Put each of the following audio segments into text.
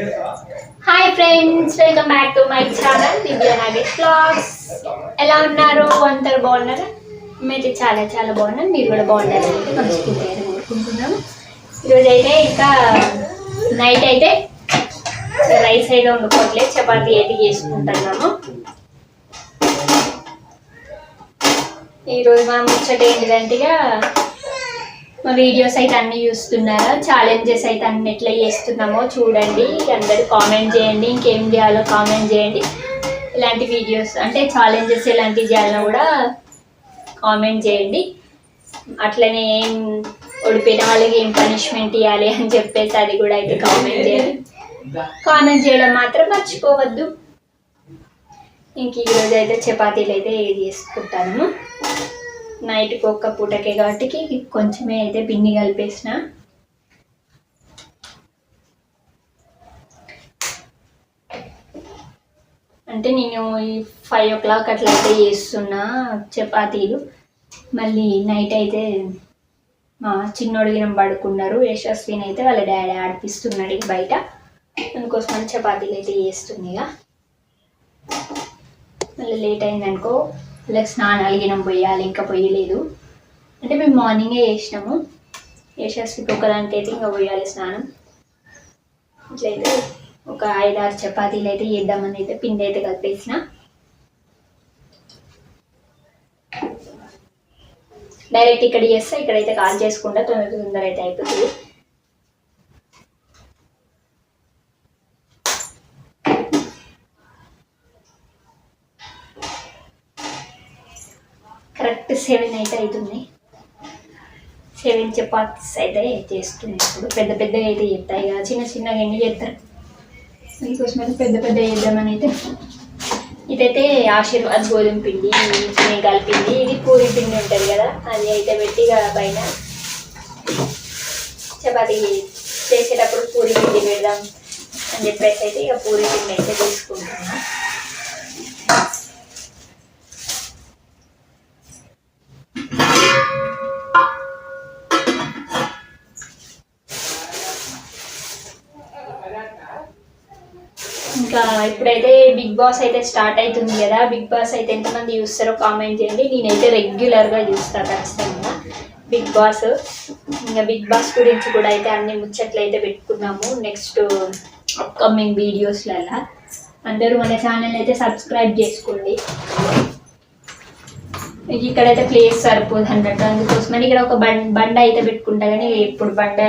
Hi friends welcome back to my channel Divya Nagesh vlogs ఎలా ఉన్నారు? అందరు బాగున్నారా? మేమైతే చాలా చాలా బాగున్నాం. మీరు కూడా బాగుండాలని మనస్ఫూర్తిగా కోరుకుంటున్నాము ఈరోజు అయితే ఇంకా నైట్ అయితే రైస్ అయితే వండుకోవట్లేదు చపాతీ అయితే చేసుకుంటున్నాము. ఈరోజు మా ముచ్చట ఏంటిదంటే మా వీడియోస్ అయితే అన్ని చూస్తున్నారా. ఛాలెంజెస్ అయితే అన్ని ఎట్లా చేస్తున్నామో. చూడండి అందరు కామెంట్ చేయండి. ఇంకేం చేయాలో కామెంట్ చేయండి. ఇలాంటి వీడియోస్ అంటే ఛాలెంజెస్ ఎలాంటివి చేయాలో కూడా కామెంట్ చేయండి. అట్లనే ఏం ఓడిపోయిన వాళ్ళకి ఏం పనిష్మెంట్ ఇవ్వాలి అని చెప్పేసి అది కూడా అయితే కామెంట్ చేయండి. కామెంట్ చేయడం మాత్రం మర్చిపోవద్దు. ఇంక ఈరోజు అయితే చపాతీలు అయితే చేసుకుంటాను నైట్కి ఒక్క పూటకే కాబట్టి కొంచెమే అయితే పిండి కలిపేసిన. అంటే నేను ఈ ఫైవ్ ఓ క్లాక్ అట్లా అయితే చేస్తున్నా చపాతీలు. మళ్ళీ నైట్ అయితే మా చిన్నోడు పడుకున్నారు యశస్విని అయితే వాళ్ళ డాడీ ఆడిపిస్తున్నాడు ఇక బయట. అందుకోసం చపాతీలు అయితే చేస్తుంది ఇక. మళ్ళీ లేట్ అయిందనుకో ఇలా స్నానాలు గినం పోయాలి ఇంకా పోయలేదు. అంటే మేము మార్నింగే చేసినాము. వేసేసి ఒకదానికి అయితే ఇంకా పోయాలి స్నానం. ఇట్లయితే ఒక ఐదారు చపాతీలు అయితే చేద్దామని అయితే పిండి అయితే కలిపేసిన. డైరెక్ట్ ఇక్కడ చేస్తే ఇక్కడైతే కాల్ చేసుకుంటా తొందర తొందర అయితే అయిపోతుంది కరెక్ట్ సెవెన్ అయితే అవుతుంది. సెవెన్ చపాతీస్ అయితే చేస్తున్నాయి ఇప్పుడు పెద్ద పెద్దగా అయితే చేస్తాయి కదా చిన్న చిన్నగా ఎన్ని చేస్తారు? దీనికోసం అయితే పెద్ద పెద్ద చేద్దామని అయితే. ఇదైతే ఆశీర్వాద్ గోధుమ పిండి కలిపింది ఇది పూరి పిండి ఉంటుంది కదా. అది అయితే పెట్టి ఇక పైన చపాతీ చేసేటప్పుడు పూరి పిండి పెడదాం అని చెప్పేసి అయితే ఇక పూరి పిండి అయితే తీసుకుంటున్నాను ఇప్పుడైతే బిగ్ బాస్ అయితే స్టార్ట్ అవుతుంది కదా. బిగ్ బాస్ అయితే ఎంతమంది చూస్తారో కామెంట్ చేయండి. నేనైతే రెగ్యులర్గా చూస్తాను ఖచ్చితంగా. Big boss. ఇంకా బిగ్ బాస్ గురించి కూడా అయితే అన్ని ముచ్చట్లు అయితే పెట్టుకున్నాము నెక్స్ట్ అప్కమింగ్ వీడియోస్లలో అందరూ మన ఛానల్ అయితే సబ్స్క్రైబ్ చేసుకోండి. ఇక్కడైతే ప్లేస్ సరిపోదు అన్నట్టు. అందుకోసమని ఇక్కడ ఒక బండ్ బండ అయితే పెట్టుకుంటా కానీ ఎప్పుడు బండ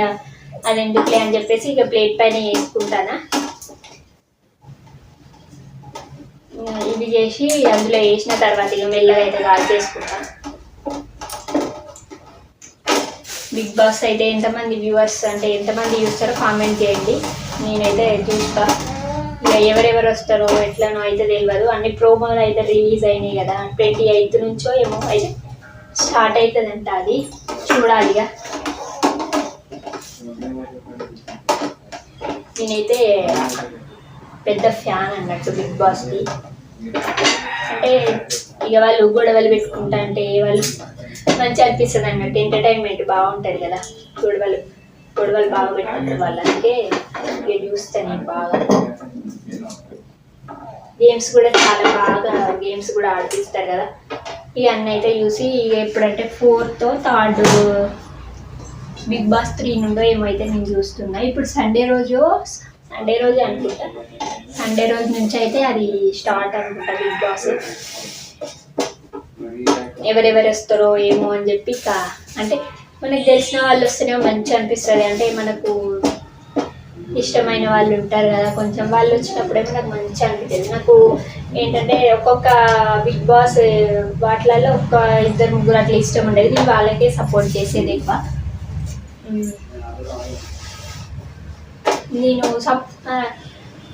అది ఎందుకులే అని చెప్పేసి ఇక ప్లేట్ పైన వేసుకుంటానా. ఇది చేసి అందులో వేసిన తర్వాత ఇక మెల్లగా అయితే కాల్ చేసుకుంటాను బిగ్ బాస్ అయితే ఎంతమంది వ్యూవర్స్ అంటే ఎంతమంది చూస్తారో కామెంట్ చేయండి. నేనైతే చూస్తా. ఇక ఎవరెవరు వస్తారో ఎట్లనో అయితే తెలియదు అన్ని ప్రోమోలు అయితే రిలీజ్ అయినాయి కదా. ట్వంటీ ఎయిత్ నుంచో ఏమో అయితే స్టార్ట్ అవుతుందంట అది. చూడాలి ఇక. నేనైతే పెద్ద ఫ్యాన్ అన్నట్టు బిగ్ బాస్కి అంటే ఇక వాళ్ళు గొడవలు పెట్టుకుంటా అంటే వాళ్ళు మంచి అనిపిస్తుంది అన్నట్టు ఎంటర్టైన్మెంట్ బాగుంటుంది కదా గొడవలు గొడవలు బాగా పెట్టుకుంటారు వాళ్ళు. అందుకే ఇక చూస్తాను నేను బాగా. గేమ్స్ కూడా చాలా బాగా గేమ్స్ కూడా ఆడిపిస్తారు కదా. ఇక అన్నీ అయితే చూసి ఇక ఎప్పుడంటే fourth third big boss three నుండో ఏమైతే నేను చూస్తున్నా. ఇప్పుడు సండే రోజు సండే రోజు అనుకుంటా. సండే రోజు నుంచి అయితే అది స్టార్ట్ అనుకుంటా బిగ్ బాస్. ఎవరెవరు వస్తారో ఏమో అని చెప్పి ఇక అంటే మనకు తెలిసిన వాళ్ళు వస్తేనే మంచి అనిపిస్తుంది. అంటే మనకు ఇష్టమైన వాళ్ళు ఉంటారు కదా కొంచెం వాళ్ళు వచ్చినప్పుడే నాకు మంచి అనిపిస్తుంది. నాకు ఏంటంటే ఒక్కొక్క బిగ్ బాస్ వాటిలలో ఒక్క ఇద్దరు ముగ్గురు అట్లా ఇష్టం ఉండేది. నేను వాళ్ళకే సపోర్ట్ చేసేది ఎక్కువ. నేను సప్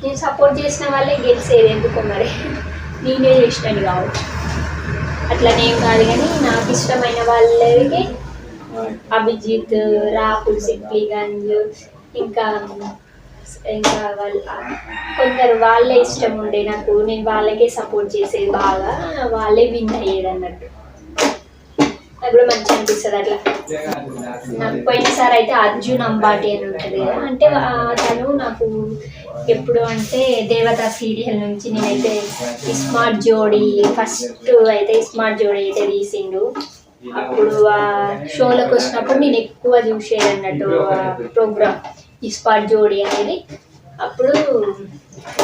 నేను సపోర్ట్ చేసిన వాళ్ళే గెలిచేది ఎందుకో మరి. నేనే చేసినాను కావచ్చు అట్లనేం కాదు కానీ నాకు ఇష్టమైన వాళ్ళకి అభిజిత్ రాహుల్ సిప్లిగంజ్ ఇంకా ఇంకా వాళ్ళ కొందరు వాళ్ళే ఇష్టం ఉండే నాకు. నేను వాళ్ళకే సపోర్ట్ చేసేది బాగా. వాళ్ళే విన్ అయ్యేది అన్నట్టు. అది కూడా మంచి అనిపిస్తుంది అట్లా. నాకు పోయినసారి అయితే అర్జున్ అంబాటి అని ఉంటుంది కదా. అంటే అతను నాకు ఎప్పుడు అంటే దేవత సీరియల్ నుంచి నేనైతే స్మార్ట్ జోడీ ఫస్ట్ అయితే స్మార్ట్ జోడీ అయితే తీసిండు. అప్పుడు ఆ షోలకు వచ్చినప్పుడు నేను ఎక్కువ చూసేది అన్నట్టు ప్రోగ్రామ్ ఈ స్పాట్ జోడీ అనేది. అప్పుడు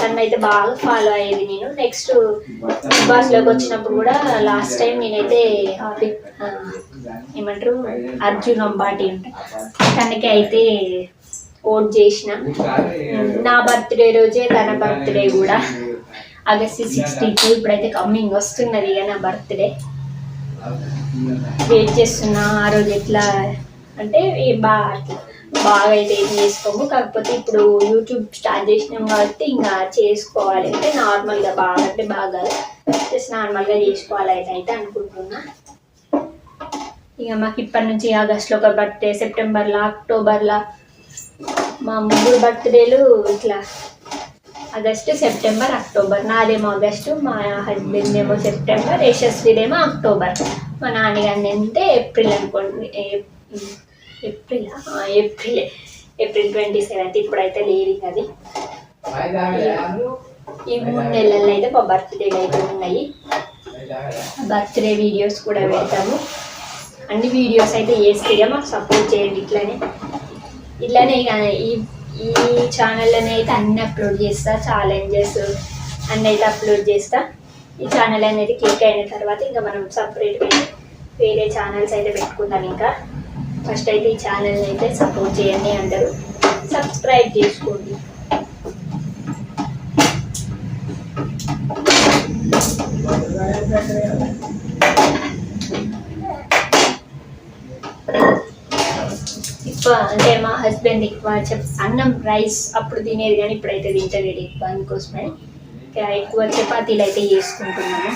నన్ను అయితే బాగా ఫాలో అయ్యేది నేను. నెక్స్ట్ బిగ్ బాస్లోకి వచ్చినప్పుడు కూడా లాస్ట్ టైం నేనైతే ఏమంటారు అర్జున్ అంబాటి ఉంటా తనకి అయితే ఓట్ చేసిన. నా బర్త్డే రోజే తన బర్త్డే కూడా. ఆగస్ట్ టూ ఇప్పుడైతే కమ్మింగ్ వస్తున్నది ఇక నా బర్త్డే వెయిట్ చేస్తున్నా ఆ రోజు ఎట్లా అంటే బా బాగా అట్లా. బాగా అయితే ఏం చేసుకోము. కాకపోతే ఇప్పుడు యూట్యూబ్ స్టార్ట్ చేసినాం కాబట్టి ఇంకా చేసుకోవాలి. అంటే నార్మల్గా బాగా అంటే బాగా జస్ట్ నార్మల్గా చేసుకోవాలి అయితే అయితే అనుకుంటున్నా. ఇక మాకు ఇప్పటి నుంచి ఆగస్ట్లో ఒక బర్త్డే సెప్టెంబర్లో అక్టోబర్లో మా ముగ్గురు బర్త్డేలు ఇట్లా ఆగస్టు సెప్టెంబర్ అక్టోబర్ నాదేమో ఆగస్టు మా హస్బెండ్ ఏమో సెప్టెంబర్ యశస్విదేమో అక్టోబర్ మా నాన్నగారిని అంటే ఏప్రిల్ అనుకోండి April? April. April twenty seventh ఇప్పుడైతే లేదు అది. ఈ మూడు నెలల్లో అయితే మా బర్త్డేలు అయితే ఉన్నాయి. బర్త్డే వీడియోస్ కూడా పెడతాము. అన్ని వీడియోస్ అయితే చేస్తే మాకు సపోర్ట్ చేయండి ఇట్లానే. ఇట్లానే ఇక ఈ ఈ ఛానల్లోనే అయితే అన్ని అప్లోడ్ చేస్తా. ఛాలెంజెస్ అన్ని అయితే అప్లోడ్ చేస్తా. ఈ ఛానల్ అనేది క్లిక్ అయిన తర్వాత ఇంకా మనం సపరేట్గా వేరే ఛానల్స్ అయితే పెట్టుకుందాం ఇంకా. ఫస్ట్ అయితే ఈ ఛానల్ అయితే సపోర్ట్ చేయండి అందరూ. సబ్స్క్రైబ్ చేసుకోండి. ఎక్కువ అంటే మా హస్బెండ్ ఎక్కువ చెప్ అన్నం రైస్ అప్పుడు తినేది కానీ ఇప్పుడైతే తింటలేదు ఎక్కువ అందుకోసమే ఎక్కువ చపాతీలు అయితే చేసుకుంటున్నాము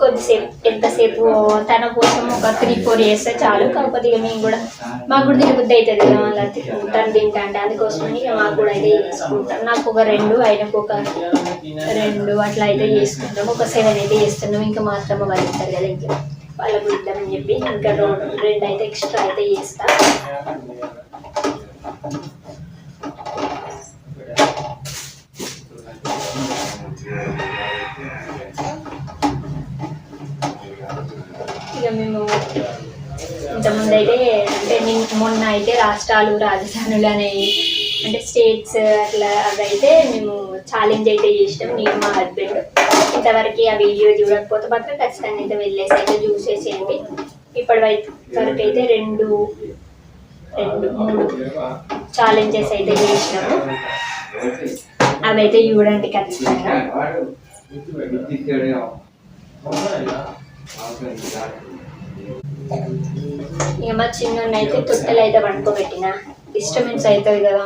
కొద్దిసేపు ఎంతసేపు తన కోసం ఒక త్రీ ఫోర్ చేస్తే చాలు. కాకపోతే ఇక మేము కూడా మాకు కూడా తినబుద్ధి అవుతుంది కదా మళ్ళీ తను తింటా అంటే అందుకోసమని ఇక మాకు కూడా అయితే చేసుకుంటాం. నాకు ఒక రెండు ఆయనకు ఒక రెండు అట్లా అయితే చేసుకుంటాం. ఒక సెవెన్ అయితే చేస్తున్నాం. ఇంకా మాత్రం వాళ్ళు ఇస్తారు కదా ఇంకా వాళ్ళకు ఇద్దామని చెప్పి ఇంకా రెండు అయితే ఎక్స్ట్రా అయితే చేస్తాం. అయితే అంటే నేను మొన్న అయితే రాష్ట్రాలు రాజధానులు అనేవి అంటే స్టేట్స్ అట్లా అవి అయితే మేము ఛాలెంజ్ అయితే చేసినాం నేను మా హస్బెండ్ ఇంతవరకు ఆ వీడియో చూడకపోతే మాత్రం ఖచ్చితంగా అయితే వెళ్ళేసి అయితే చూసేసేయండి ఇప్పటి వరకు వరకు అయితే రెండు రెండు మూడు ఛాలెంజెస్ అయితే చేసినాము. అవైతే చూడండి ఖచ్చితంగా. ఇక మా చిన్న అయితే తొట్టెలు అయితే పండుకోబెట్టిన. డిస్టర్బెన్స్ అవుతుంది కదా.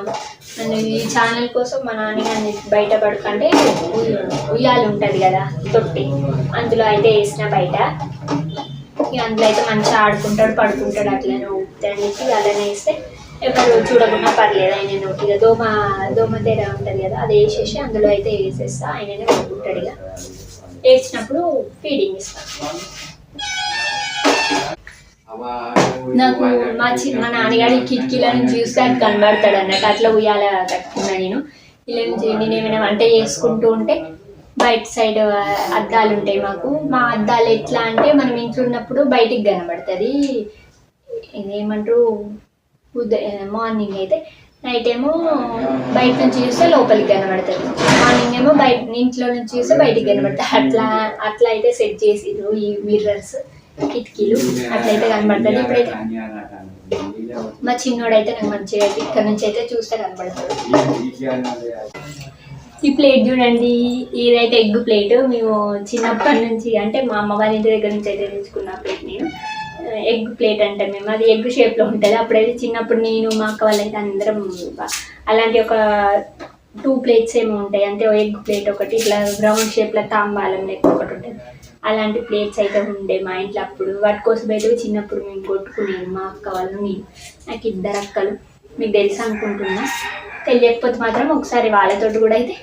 నన్ను ఈ ఛానల్ కోసం మా నాన్నగారిని బయట పడుకుంటే ఉయ్యాలు ఉంటుంది కదా తొట్టి. అందులో అయితే వేసిన బయట. ఇక అందులో అయితే మంచిగా ఆడుకుంటాడు పడుకుంటాడు అట్లనే ఊపుతాడు అలానే వేస్తే ఎవరు చూడకుండా పర్లేదు ఆయన నోటి ఇక దోమ దోమ తెర ఉంటుంది కదా అది వేసేసి అందులో అయితే వేసేస్తా ఆయననే పడుకుంటాడు ఇక. వేసినప్పుడు ఫీడింగ్ ఇస్తాను నాకు మా చి మా నాన్నగారి కిటికీల నుంచి చూస్తే అది కనబడతాడు అన్నట్టు అట్లా ఉయ్యాల కట్టుకున్నా నేను. ఇలా నుంచి నేను ఏమైనా వంట చేసుకుంటూ ఉంటే బయట సైడ్ అద్దాలు ఉంటాయి మాకు. మా అద్దాలు ఎట్లా అంటే మనం ఇంట్లో ఉన్నప్పుడు బయటికి కనబడుతుంది. ఇదేమంటారు ఉదయం మార్నింగ్ అయితే నైట్ ఏమో బయట నుంచి చూస్తే లోపలికి కనబడుతుంది. మార్నింగ్ ఏమో బయట ఇంట్లో నుంచి చూస్తే బయటికి కనబడుతుంది. అట్లా అట్లా అయితే సెట్ చేసిండ్రు ఈ మిర్రర్స్ కిటికీలు అట్లయితే కనబడుతుంది ఇప్పుడైతే మా చిన్నోడైతే నాకు మంచిగా ఇక్కడ నుంచి అయితే చూస్తే కనబడతాడు. ఈ ప్లేట్ చూడండి. ఇదైతే ఎగ్ ప్లేట్. మేము చిన్నప్పటి నుంచి అంటే మా అమ్మ వాళ్ళ ఇంటి దగ్గర నుంచి అయితే తెచ్చుకున్న ప్లేట్ నేను. ఎగ్ ప్లేట్ అంటే మేము. అది ఎగ్ షేప్లో ఉంటుంది. అప్పుడైతే చిన్నప్పుడు నేను మా అక్క వాళ్ళైతే అందరం అలాంటి ఒక టూ ప్లేట్స్ ఏమో ఉంటాయి. అంటే ఎగ్ ప్లేట్ ఒకటి ఇట్లా రౌండ్ షేప్లో తాంబాలం లెక్క ఒకటి ఉంటుంది. అలాంటి ప్లేట్స్ అయితే ఉండే మా ఇంట్లో అప్పుడు. వాటి కోసం అయితే చిన్నప్పుడు మేము కొట్టుకునేది మా అక్క వాళ్ళు నేను నాకు ఇద్దరు అక్కలు. మీకు తెలుసు అనుకుంటున్నా. తెలియకపోతే మాత్రం ఒకసారి వాళ్ళతోటి కూడా అయితే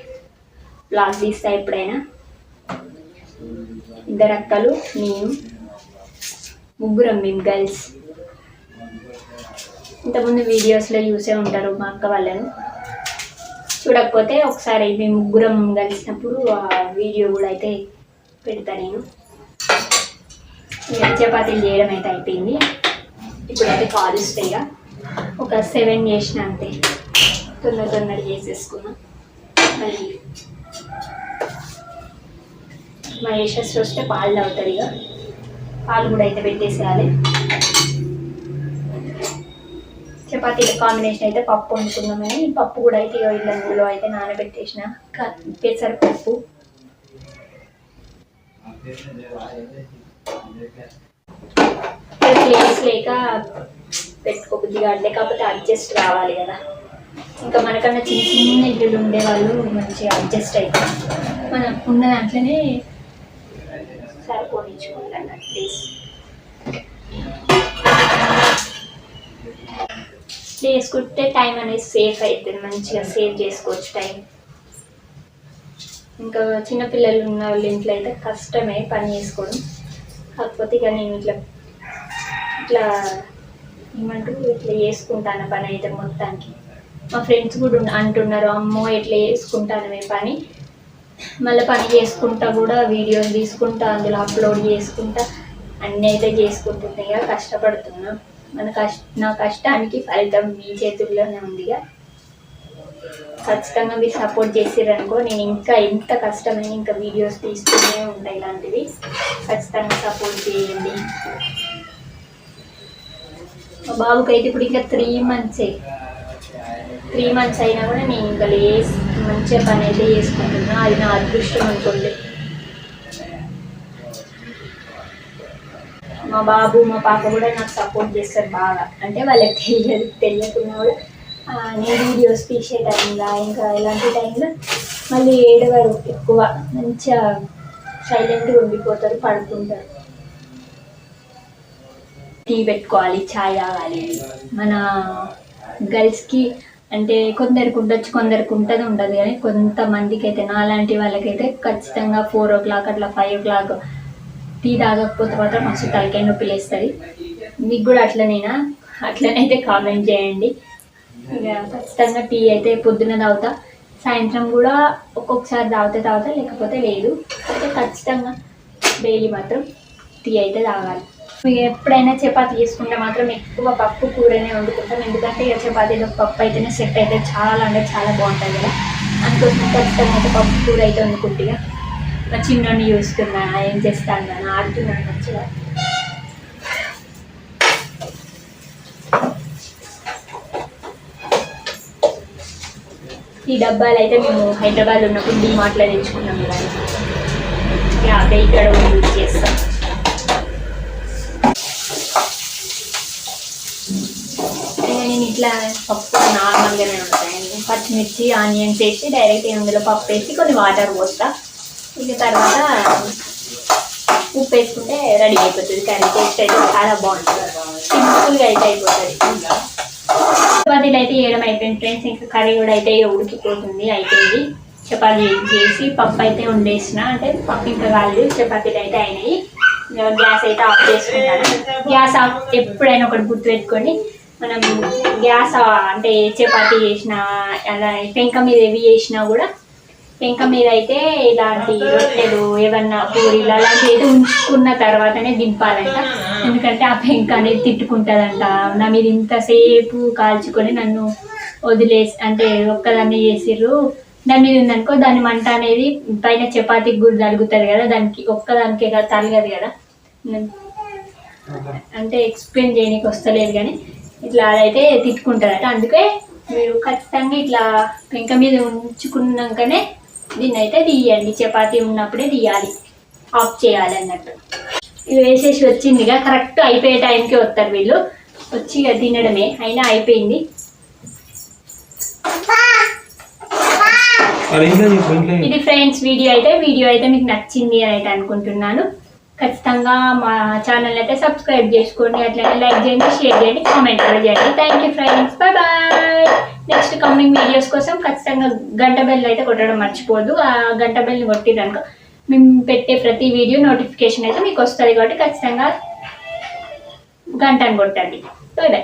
బ్లాగ్ తీస్తా ఎప్పుడైనా. ఇద్దరు అక్కలు నేను ముగ్గురం మేము గర్ల్స్ ఇంతకుముందు వీడియోస్లో చూసే ఉంటారు మా అక్క వాళ్ళను. చూడకపోతే ఒకసారి మేము ముగ్గురం కలిసినప్పుడు ఆ వీడియో కూడా అయితే పెడతా నేను ఇంకా చపాతీలు చేయడం అయితే అయిపోయింది. ఇప్పుడైతే కాలుస్తాయి ఇక. ఒక సెవెన్ చేసిన అంతే. తొందర తొందర చేసేసుకున్నాం. మళ్ళీ మా యశస్సు వస్తే పాలు తాగుతుంది ఇక. పాలు కూడా అయితే పెట్టేసేయాలి. చపాతీల కాంబినేషన్ అయితే పప్పు వండుకున్నామని పప్పు కూడా అయితే ఇక ఇలా అయితే నానబెట్టేసిన. క- పెసరపప్పు. ప్లేస్ లేక పెట్టుకోబుద్ది కావట్లే కాకపోతే అడ్జస్ట్ కావాలి కదా. ఇంకా మనకన్నా చిన్న చిన్న ఇల్లులు ఉండేవాళ్ళు మంచిగా అడ్జస్ట్ అవుతాం మనం ఉన్న దాంట్లోనే సరిపోనిచ్చుకుంటాం ప్లీజ్ చేసుకుంటే టైం అనేది సేఫ్ అవుతుంది మంచిగా సేవ్ చేసుకోవచ్చు టైం. ఇంకా చిన్నపిల్లలు ఉన్న వాళ్ళ ఇంట్లో అయితే కష్టమే పని చేసుకోవడం. కాకపోతే ఇక నేను ఇట్లా ఇట్లా ఏమంటారు ఇట్లా చేసుకుంటాను పని అయితే మొత్తానికి. మా ఫ్రెండ్స్ కూడా అంటున్నారు అమ్మో ఎట్లా చేసుకుంటాను మేము పని? మళ్ళీ పని చేసుకుంటా కూడా వీడియోలు తీసుకుంటా అందులో అప్లోడ్ చేసుకుంటా అన్నీ అయితే చేసుకుంటున్నాయిగా కష్టపడుతున్నా. మన కష్ట నా కష్టానికి ఫలితం మీ చేతుల్లోనే ఉందిగా ఖచ్చితంగా మీరు సపోర్ట్ చేసిరనుకో నేను ఇంకా ఎంత కష్టమైన ఇంకా వీడియోస్ తీస్తూనే ఉంటాయి ఇలాంటివి. ఖచ్చితంగా సపోర్ట్ చేయండి. మా బాబుకి అయితే ఇప్పుడు ఇంకా త్రీ మంత్సే త్రీ మంత్స్ అయినా కూడా నేను ఇంకా లేసి మంచిగా పని అయితే చేసుకుంటున్నా. అది నా అదృష్టం అనుకోండి. మా బాబు మా పాప కూడా నాకు సపోర్ట్ చేస్తారు బాగా. అంటే వాళ్ళకి తెలియదు తెలియకుండా కూడా నేను వీడియోస్ తీసే టైంలో ఇంకా ఇలాంటి టైంలో మళ్ళీ ఏడవరు ఎక్కువ. మంచిగా సైలెంట్గా ఉండిపోతారు పడుకుంటారు. టీ పెట్టుకోవాలి చాయ్ తాగాలి. మన గర్ల్స్కి అంటే కొందరికి ఉండొచ్చు కొందరికి ఉంటుంది ఉండదు కానీ కొంతమందికి అయితే నాలాంటి వాళ్ళకైతే ఖచ్చితంగా ఫోర్ ఓ క్లాక్ అట్లా ఫైవ్ ఓ క్లాక్ టీ తాగకపోతే మాత్రం మస్తు తలకాయ నొప్పి లేస్తుంది. మీకు కూడా అట్లనేనా? అట్లనైతే కామెంట్ చేయండి. ఇక ఖచ్చితంగా టీ అయితే పొద్దున తాగుతా. సాయంత్రం కూడా ఒక్కొక్కసారి తాగితే తాగుతా లేకపోతే లేదు. అయితే ఖచ్చితంగా డైలీ మాత్రం టీ అయితే తాగాలి. మీకు ఎప్పుడైనా చపాతి చేసుకుంటే మాత్రం ఎక్కువ పప్పు కూరనే వండుకుంటాం. ఎందుకంటే ఇక చపాతీలో పప్పు అయితేనే సెట్ అయితే చాలా అంటే చాలా బాగుంటుంది కదా. అందుకోసం ఖచ్చితంగా అయితే పప్పు కూర అయితే వండుకుంటే మా చిన్నోని చూస్తున్నా ఏం చేస్తాను అని ఆడుతున్నాను మంచిగా ఈ డబ్బాలు అయితే మేము హైదరాబాద్ ఉన్నప్పుడు డిమార్ట్లో తెచ్చుకున్నాం కదా. ఇక అదే ఇక్కడ యూజ్ చేస్తాం. నేను ఇట్లా పప్పు నార్మల్గానే ఉంటాయండి. పచ్చిమిర్చి ఆనియన్స్ వేసి డైరెక్ట్ అందులో పప్పు వేసి కొన్ని వాటర్ పోస్తా. ఇక తర్వాత ఉప్పు వేసుకుంటే రెడీ అయిపోతుంది. కర్రీ టేస్ట్ అయితే చాలా బాగుంటుంది. సింపుల్గా అయితే అయిపోతుంది. చపాతీలు అయితే వేయడం అయిపోయింది ఫ్రెండ్స్ ఇంకా కర్రీ కూడా అయితే ఉడికిపోతుంది అయిపోయింది. చపాతీ చేసి పప్పు అయితే వండేసిన. అంటే పప్పు ఇంకా కాలేదు చపాతీలు అయితే అయినాయి. గ్యాస్ అయితే ఆఫ్ చేసుకుంటాను. గ్యాస్ ఆఫ్ ఎప్పుడైనా ఒకటి గుర్తు పెట్టుకొని మనం గ్యాస్ అంటే చపాతీ చేసిన అలా పెంక మీద ఏవి చేసినా కూడా పెంక మీద అయితే ఇలాంటి రొట్టెలు ఏమన్నా పూరీలు అలాంటివి అయితే ఉంచుకున్న తర్వాతనే దింపాలంట. ఎందుకంటే ఆ పెంక అనేది తిట్టుకుంటుందంట. నా మీద ఇంతసేపు కాల్చుకొని నన్ను వదిలేసి అంటే ఒక్కదాన్ని చేసిర్రు. దాని మీద ఉందనుకో దాని మంట అనేది పైన చపాతీకి కూడా తలుగుతుంది కదా దానికి ఒక్కదానికే కదా తలగదు కదా. అంటే ఎక్స్ప్లెయిన్ చేయడానికి వస్తలేదు కానీ ఇట్లా అదైతే తిట్టుకుంటారట అందుకే మీరు ఖచ్చితంగా ఇట్లా పెంక మీద ఉంచుకున్నాకనే దీన్ని అయితే తీయండి. చపాతీ ఉన్నప్పుడే తీయాలి. ఆఫ్ చేయాలి అన్నట్టు ఇది వేసేసి వచ్చిందిగా. కరెక్ట్ అయిపోయే టైంకి వస్తారు వీళ్ళు. వచ్చి ఇక తినడమే. అయినా అయిపోయింది. ఇది ఫ్రెండ్స్ వీడియో అయితే. వీడియో అయితే మీకు నచ్చింది అని అయితే అనుకుంటున్నాను. ఖచ్చితంగా మా ఛానల్ అయితే సబ్స్క్రైబ్ చేసుకోండి. అట్లనే లైక్ చేయండి షేర్ చేయండి కామెంట్ కూడా చేయండి. Thank you friends bye bye next coming videos కోసం ఖచ్చితంగా గంట బెల్ అయితే కొట్టడం మర్చిపోదు. ఆ గంట బెల్ని కొట్టిరనుకో మేము పెట్టే ప్రతి వీడియో నోటిఫికేషన్ అయితే మీకు వస్తుంది కాబట్టి ఖచ్చితంగా గంటను కొట్టండి. సో ఇదే.